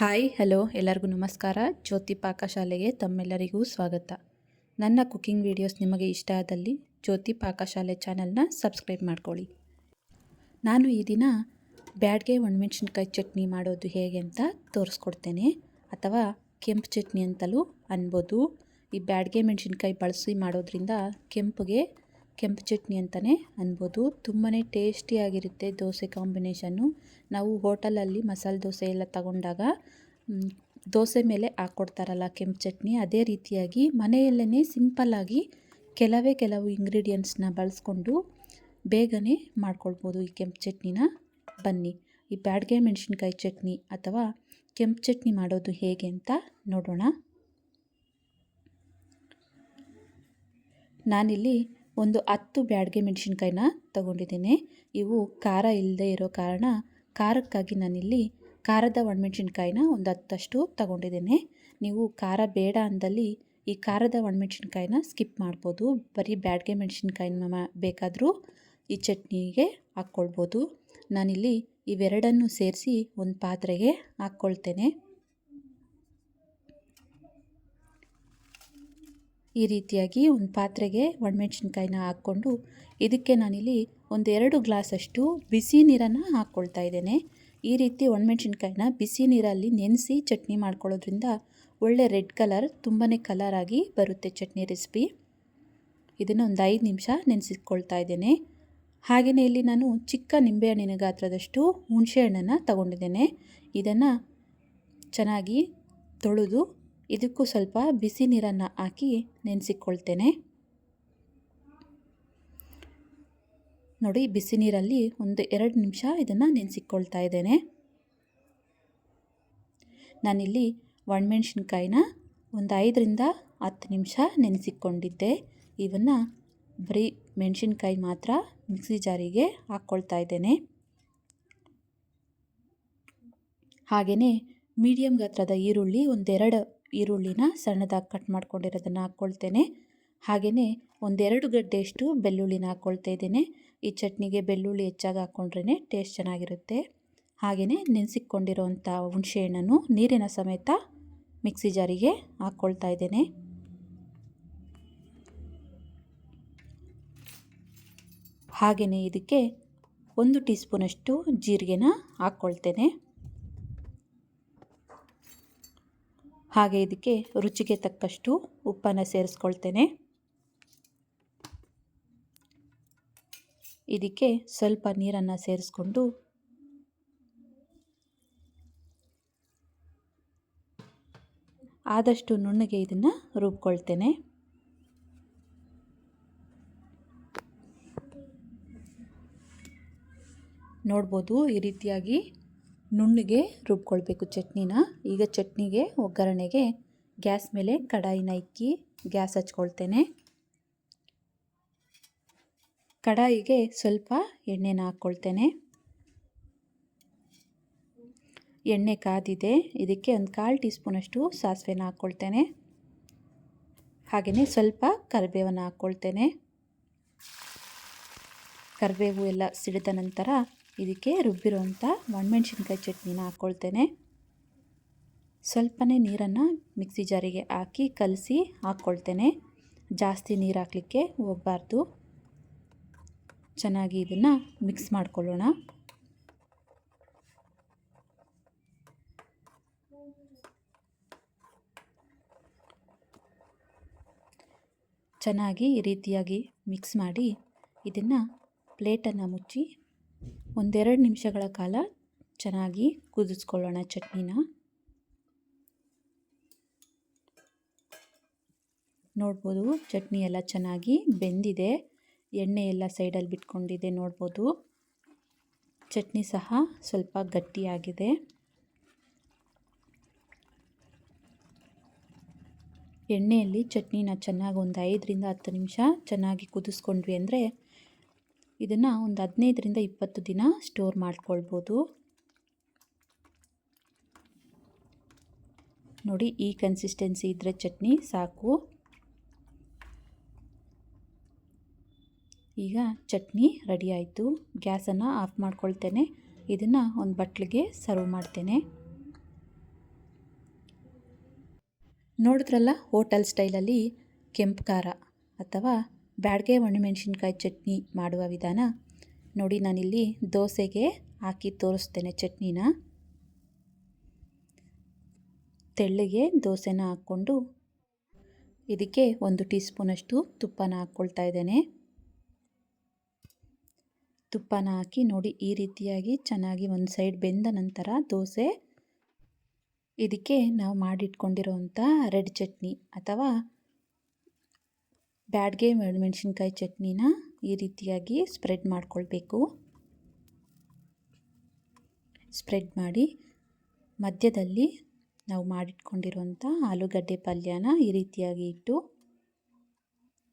Hi, hello, ಎಲ್ಲರಿಗೂ ನಮಸ್ಕಾರ. ಜ್ಯೋತಿ ಪಾಕಶಾಲೆಗೆ ತಮ್ಮೆಲ್ಲರಿಗೂ ಸ್ವಾಗತ. ನನ್ನ ಕುಕ್ಕಿಂಗ್ ವಿಡಿಯೋಸ್ ನಿಮಗೆ ಇಷ್ಟ ಆದಲ್ಲಿ ಜ್ಯೋತಿ ಪಾಕಶಾಲೆ ಚಾನಲ್ನ ಸಬ್ಸ್ಕ್ರೈಬ್ ಮಾಡ್ಕೊಳ್ಳಿ. ನಾನು ಈ ದಿನ ಬ್ಯಾಡ್ಗೆ ಒಣಮೆಣ್ಸಿನ್ಕಾಯಿ ಚಟ್ನಿ ಮಾಡೋದು ಹೇಗೆ ಅಂತ ತೋರಿಸ್ಕೊಡ್ತೇನೆ. ಅಥವಾ ಕೆಂಪು ಚಟ್ನಿ ಅಂತಲೂ ಅನ್ಬೋದು. ಈ ಬ್ಯಾಡ್ಗೆ ಮೆಣಸಿನ್ಕಾಯಿ ಬಳಸಿ ಮಾಡೋದ್ರಿಂದ ಕೆಂಪಿಗೆ ಕೆಂಪು ಚಟ್ನಿ ಅಂತಲೇ ಅನ್ಬೋದು. ತುಂಬಾ ಟೇಸ್ಟಿಯಾಗಿರುತ್ತೆ ದೋಸೆ ಕಾಂಬಿನೇಷನ್ನು ನಾವು ಹೋಟಲಲ್ಲಿ ಮಸಾಲೆ ದೋಸೆ ಎಲ್ಲ ತಗೊಂಡಾಗ ದೋಸೆ ಮೇಲೆ ಹಾಕ್ಕೊಡ್ತಾರಲ್ಲ ಕೆಂಪು ಚಟ್ನಿ, ಅದೇ ರೀತಿಯಾಗಿ ಮನೆಯಲ್ಲೇ ಸಿಂಪಲ್ಲಾಗಿ ಕೆಲವೇ ಕೆಲವು ಇಂಗ್ರೀಡಿಯೆಂಟ್ಸ್ನ ಬಳಸ್ಕೊಂಡು ಬೇಗನೆ ಮಾಡ್ಕೊಳ್ಬೋದು ಈ ಕೆಂಪು ಚಟ್ನಿನ. ಬನ್ನಿ, ಈ ಬ್ಯಾಡ್ಗೆ ಮೆಣಸಿನ್ಕಾಯಿ ಚಟ್ನಿ ಅಥವಾ ಕೆಂಪು ಚಟ್ನಿ ಮಾಡೋದು ಹೇಗೆ ಅಂತ ನೋಡೋಣ. ನಾನಿಲ್ಲಿ ಒಂದು ಹತ್ತು ಬ್ಯಾಡ್ಗೆ ಮೆಣಸಿನ್ಕಾಯಿನ ತಗೊಂಡಿದ್ದೀನಿ. ಇವು ಖಾರ ಇಲ್ಲದೆ ಇರೋ ಕಾರಣ ಖಾರಕ್ಕಾಗಿ ನಾನಿಲ್ಲಿ ಖಾರದ ಒಣಮೆಣಸಿನ್ಕಾಯಿನ ಒಂದು ಹತ್ತಷ್ಟು ತಗೊಂಡಿದ್ದೇನೆ. ನೀವು ಖಾರ ಬೇಡ ಅಂದಲ್ಲಿ ಈ ಖಾರದ ಒಣಮೆಣಸಿನ್ಕಾಯಿನ ಸ್ಕಿಪ್ ಮಾಡ್ಬೋದು. ಬರೀ ಬ್ಯಾಡ್ಗೆ ಮೆಣಸಿನ್ಕಾಯಿನ ಬೇಕಾದರೂ ಈ ಚಟ್ನಿಗೆ ಹಾಕ್ಕೊಳ್ಬೋದು. ನಾನಿಲ್ಲಿ ಇವೆರಡನ್ನು ಸೇರಿಸಿ ಒಂದು ಪಾತ್ರೆಗೆ ಹಾಕ್ಕೊಳ್ತೇನೆ. ಈ ರೀತಿಯಾಗಿ ಒಂದು ಪಾತ್ರೆಗೆ ಒಣಮೆಣ್ಸಿನ್ಕಾಯಿನ ಹಾಕ್ಕೊಂಡು ಇದಕ್ಕೆ ನಾನಿಲ್ಲಿ ಒಂದೆರಡು ಗ್ಲಾಸಷ್ಟು ಬಿಸಿ ನೀರನ್ನು ಹಾಕ್ಕೊಳ್ತಾ ಇದ್ದೇನೆ. ಈ ರೀತಿ ಒಣಮೆಣ್ಸಿನ್ಕಾಯಿನ ಬಿಸಿ ನೀರಲ್ಲಿ ನೆನೆಸಿ ಚಟ್ನಿ ಮಾಡ್ಕೊಳ್ಳೋದ್ರಿಂದ ಒಳ್ಳೆ ರೆಡ್ ಕಲರ್ ತುಂಬಾ ಕಲರಾಗಿ ಬರುತ್ತೆ ಚಟ್ನಿ ರೆಸಿಪಿ. ಇದನ್ನು ಒಂದು ಐದು ನಿಮಿಷ ನೆನೆಸಿಕೊಳ್ತಾ ಇದ್ದೇನೆ. ಹಾಗೆಯೇ ಇಲ್ಲಿ ನಾನು ಚಿಕ್ಕ ನಿಂಬೆಹಣ್ಣಿನ ಗಾತ್ರದಷ್ಟು ಹುಣಸೆಹಣ್ಣನ್ನು ತಗೊಂಡಿದ್ದೇನೆ. ಇದನ್ನು ಚೆನ್ನಾಗಿ ತೊಳೆದು ಇದಕ್ಕೂ ಸ್ವಲ್ಪ ಬಿಸಿ ನೀರನ್ನು ಹಾಕಿ ನೆನೆಸಿಕೊಳ್ತೇನೆ. ನೋಡಿ, ಬಿಸಿ ನೀರಲ್ಲಿ ಒಂದು ಎರಡು ನಿಮಿಷ ಇದನ್ನು ನೆನೆಸಿಕೊಳ್ತಾ ಇದ್ದೇನೆ. ನಾನಿಲ್ಲಿ ಒಣಮೆಣ್ಸಿನ್ಕಾಯಿನ ಒಂದು ಐದರಿಂದ ಹತ್ತು ನಿಮಿಷ ನೆನೆಸಿಕೊಂಡಿದ್ದೆ. ಇವನ್ನು ಬರೀ ಮೆಣಸಿನ್ಕಾಯಿ ಮಾತ್ರ ಮಿಕ್ಸಿ ಜಾರಿಗೆ ಹಾಕ್ಕೊಳ್ತಾ ಇದ್ದೇನೆ. ಹಾಗೆಯೇ ಮೀಡಿಯಮ್ ಗಾತ್ರದ ಈರುಳ್ಳಿ ಒಂದೆರಡು ಈರುಳ್ಳಿನ ಸಣ್ಣದಾಗಿ ಕಟ್ ಮಾಡ್ಕೊಂಡಿರೋದನ್ನು ಹಾಕ್ಕೊಳ್ತೇನೆ. ಹಾಗೆಯೇ ಒಂದೆರಡು ಗಡ್ಡೆಯಷ್ಟು ಬೆಳ್ಳುಳ್ಳಿನ ಹಾಕ್ಕೊಳ್ತಾ ಇದ್ದೇನೆ. ಈ ಚಟ್ನಿಗೆ ಬೆಳ್ಳುಳ್ಳಿ ಹೆಚ್ಚಾಗಿ ಹಾಕ್ಕೊಂಡ್ರೇ ಟೇಸ್ಟ್ ಚೆನ್ನಾಗಿರುತ್ತೆ. ಹಾಗೆಯೇ ನೆನೆಸಿಕೊಂಡಿರೋವಂಥ ಹುಣಸೆಹಣ್ಣನ್ನು ನೀರಿನ ಸಮೇತ ಮಿಕ್ಸಿ ಜಾರಿಗೆ ಹಾಕ್ಕೊಳ್ತಾ ಇದ್ದೇನೆ. ಹಾಗೆಯೇ ಇದಕ್ಕೆ ಒಂದು ಟೀ ಸ್ಪೂನಷ್ಟು ಜೀರಿಗೆನ ಹಾಕ್ಕೊಳ್ತೇನೆ. ಹಾಗೆ ಇದಕ್ಕೆ ರುಚಿಗೆ ತಕ್ಕಷ್ಟು ಉಪ್ಪನ್ನು ಸೇರಿಸ್ಕೊಳ್ತೇನೆ. ಇದಕ್ಕೆ ಸ್ವಲ್ಪ ನೀರನ್ನು ಸೇರಿಸ್ಕೊಂಡು ಆದಷ್ಟು ನುಣ್ಣಗೆ ಇದನ್ನು ರುಬ್ಕೊಳ್ತೇನೆ. ನೋಡ್ಬೋದು ಈ ರೀತಿಯಾಗಿ ನುಣ್ಣಗೆ ರುಬ್ಕೊಳ್ಬೇಕು ಚಟ್ನಿನ. ಈಗ ಚಟ್ನಿಗೆ, ಒಗ್ಗರಣೆಗೆ ಗ್ಯಾಸ್ ಮೇಲೆ ಕಡಾಯಿನ ಇಕ್ಕಿ ಗ್ಯಾಸ್ ಹಚ್ಕೊಳ್ತೇನೆ. ಕಡಾಯಿಗೆ ಸ್ವಲ್ಪ ಎಣ್ಣೆನ ಹಾಕ್ಕೊಳ್ತೇನೆ. ಎಣ್ಣೆ ಕಾದಿದೆ. ಇದಕ್ಕೆ ಒಂದು ಕಾಲು ಟೀ ಸ್ಪೂನಷ್ಟು ಸಾಸಿವೆನ ಹಾಕ್ಕೊಳ್ತೇನೆ. ಹಾಗೆಯೇ ಸ್ವಲ್ಪ ಕರಿಬೇವನ್ನು ಹಾಕ್ಕೊಳ್ತೇನೆ. ಕರಿಬೇವು ಎಲ್ಲ ಸಿಡಿದ ನಂತರ ಇದಕ್ಕೆ ರುಬ್ಬಿರುವಂಥ ಒಣಮೆಣ್ಸಿನ್ಕಾಯಿ ಚಟ್ನಿನ ಹಾಕ್ಕೊಳ್ತೇನೆ. ಸ್ವಲ್ಪನೇ ನೀರನ್ನು ಮಿಕ್ಸಿ ಜಾರಿಗೆ ಹಾಕಿ ಕಲಸಿ ಹಾಕ್ಕೊಳ್ತೇನೆ. ಜಾಸ್ತಿ ನೀರು ಹಾಕಲಿಕ್ಕೆ ಹೋಗಬಾರ್ದು. ಚೆನ್ನಾಗಿ ಇದನ್ನು ಮಿಕ್ಸ್ ಮಾಡ್ಕೊಳ್ಳೋಣ. ಚೆನ್ನಾಗಿ ಈ ರೀತಿಯಾಗಿ ಮಿಕ್ಸ್ ಮಾಡಿ ಇದನ್ನು ಪ್ಲೇಟನ್ನು ಮುಚ್ಚಿ ಒಂದೆರಡು ನಿಮಿಷಗಳ ಕಾಲ ಚೆನ್ನಾಗಿ ಕುದಿಸ್ಕೊಳ್ಳೋಣ ಚಟ್ನಿನ. ನೋಡ್ಬೋದು ಚಟ್ನಿ ಎಲ್ಲ ಚೆನ್ನಾಗಿ ಬೆಂದಿದೆ. ಎಣ್ಣೆ ಎಲ್ಲ ಸೈಡಲ್ಲಿ ಬಿಟ್ಕೊಂಡಿದೆ, ನೋಡ್ಬೋದು. ಚಟ್ನಿ ಸಹ ಸ್ವಲ್ಪ ಗಟ್ಟಿಯಾಗಿದೆ. ಎಣ್ಣೆಯಲ್ಲಿ ಚಟ್ನಿನ ಚೆನ್ನಾಗಿ ಒಂದು ಐದರಿಂದ ಹತ್ತು ನಿಮಿಷ ಚೆನ್ನಾಗಿ ಕುದಿಸ್ಕೊಂಡ್ವಿ ಅಂದರೆ ಇದನ್ನು ಒಂದು ಹದಿನೈದರಿಂದ ಇಪ್ಪತ್ತು ದಿನ ಸ್ಟೋರ್ ಮಾಡ್ಕೊಳ್ಬೋದು. ನೋಡಿ, ಈ ಕನ್ಸಿಸ್ಟೆನ್ಸಿ ಇದ್ದರೆ ಚಟ್ನಿ ಸಾಕು. ಈಗ ಚಟ್ನಿ ರೆಡಿ ಆಯಿತು. ಗ್ಯಾಸನ್ನು ಆಫ್ ಮಾಡ್ಕೊಳ್ತೇನೆ. ಇದನ್ನು ಒಂದು ಬಟ್ಲಿಗೆ ಸರ್ವ್ ಮಾಡ್ತೇನೆ. ನೋಡಿದ್ರಲ್ಲ, ಹೋಟೆಲ್ ಸ್ಟೈಲಲ್ಲಿ ಕೆಂಪು ಖಾರ ಅಥವಾ ಬ್ಯಾಡಗೆ ಒಣಮೆಣ್ಸಿನ್ಕಾಯಿ ಚಟ್ನಿ ಮಾಡುವ ವಿಧಾನ ನೋಡಿ ನಾನಿಲ್ಲಿ ದೋಸೆಗೆ ಹಾಕಿ ತೋರಿಸ್ತೇನೆ ಚಟ್ನಿನ. ತೆಳ್ಳಗೆ ದೋಸೆನ ಹಾಕ್ಕೊಂಡು ಇದಕ್ಕೆ ಒಂದು ಟೀ ಸ್ಪೂನಷ್ಟು ತುಪ್ಪನ ಹಾಕ್ಕೊಳ್ತಾ ಇದ್ದೇನೆ. ತುಪ್ಪನ ಹಾಕಿ ನೋಡಿ ಈ ರೀತಿಯಾಗಿ ಚೆನ್ನಾಗಿ ಒಂದು ಸೈಡ್ ಬೆಂದ ನಂತರ ದೋಸೆ. ಇದಕ್ಕೆ ನಾವು ಮಾಡಿಟ್ಕೊಂಡಿರೋವಂಥ ರೆಡ್ ಚಟ್ನಿ ಅಥವಾ ಬ್ಯಾಡ್ಗೆ ಮೆಣಸಿನ್ಕಾಯಿ ಚಟ್ನಿನ ಈ ರೀತಿಯಾಗಿ ಸ್ಪ್ರೆಡ್ ಮಾಡಿಕೊಳ್ಬೇಕು. ಸ್ಪ್ರೆಡ್ ಮಾಡಿ ಮಧ್ಯದಲ್ಲಿ ನಾವು ಮಾಡಿಟ್ಕೊಂಡಿರುವಂಥ ಆಲೂಗಡ್ಡೆ ಪಲ್ಯನ ಈ ರೀತಿಯಾಗಿ ಇಟ್ಟು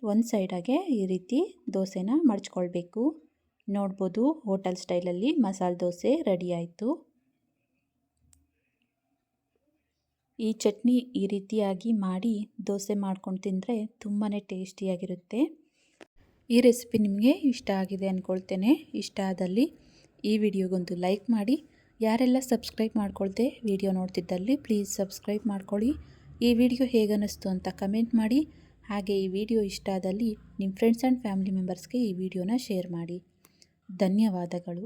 ಒಂದು ಸೈಡಾಗೆ ಈ ರೀತಿ ದೋಸೆನ ಮಡ್ಚ್ಕೊಳ್ಬೇಕು. ನೋಡ್ಬೋದು ಹೋಟೆಲ್ ಸ್ಟೈಲಲ್ಲಿ ಮಸಾಲೆ ದೋಸೆ ರೆಡಿ ಆಯಿತು. ಈ ಚಟ್ನಿ ಈ ರೀತಿಯಾಗಿ ಮಾಡಿ ದೋಸೆ ಮಾಡ್ಕೊಂಡು ತಿಂದರೆ ತುಂಬಾ ಟೇಸ್ಟಿಯಾಗಿರುತ್ತೆ. ಈ ರೆಸಿಪಿ ನಿಮಗೆ ಇಷ್ಟ ಆಗಿದೆ ಅಂದ್ಕೊಳ್ತೇನೆ ಇಷ್ಟ ಆದಲ್ಲಿ ಈ ವಿಡಿಯೋಗೊಂದು ಲೈಕ್ ಮಾಡಿ. ಯಾರೆಲ್ಲ ಸಬ್ಸ್ಕ್ರೈಬ್ ಮಾಡ್ಕೊಳ್ತೆ ವಿಡಿಯೋ ನೋಡ್ತಿದ್ದಲ್ಲಿ ಪ್ಲೀಸ್ ಸಬ್ಸ್ಕ್ರೈಬ್ ಮಾಡ್ಕೊಳ್ಳಿ. ಈ ವಿಡಿಯೋ ಹೇಗನ್ನಿಸ್ತು ಅಂತ ಕಮೆಂಟ್ ಮಾಡಿ. ಹಾಗೆ ಈ ವಿಡಿಯೋ ಇಷ್ಟ ಆದಲ್ಲಿ ನಿಮ್ಮ ಫ್ರೆಂಡ್ಸ್ ಆ್ಯಂಡ್ ಫ್ಯಾಮಿಲಿ ಮೆಂಬರ್ಸ್ಗೆ ಈ ವಿಡಿಯೋನ ಶೇರ್ ಮಾಡಿ. ಧನ್ಯವಾದಗಳು.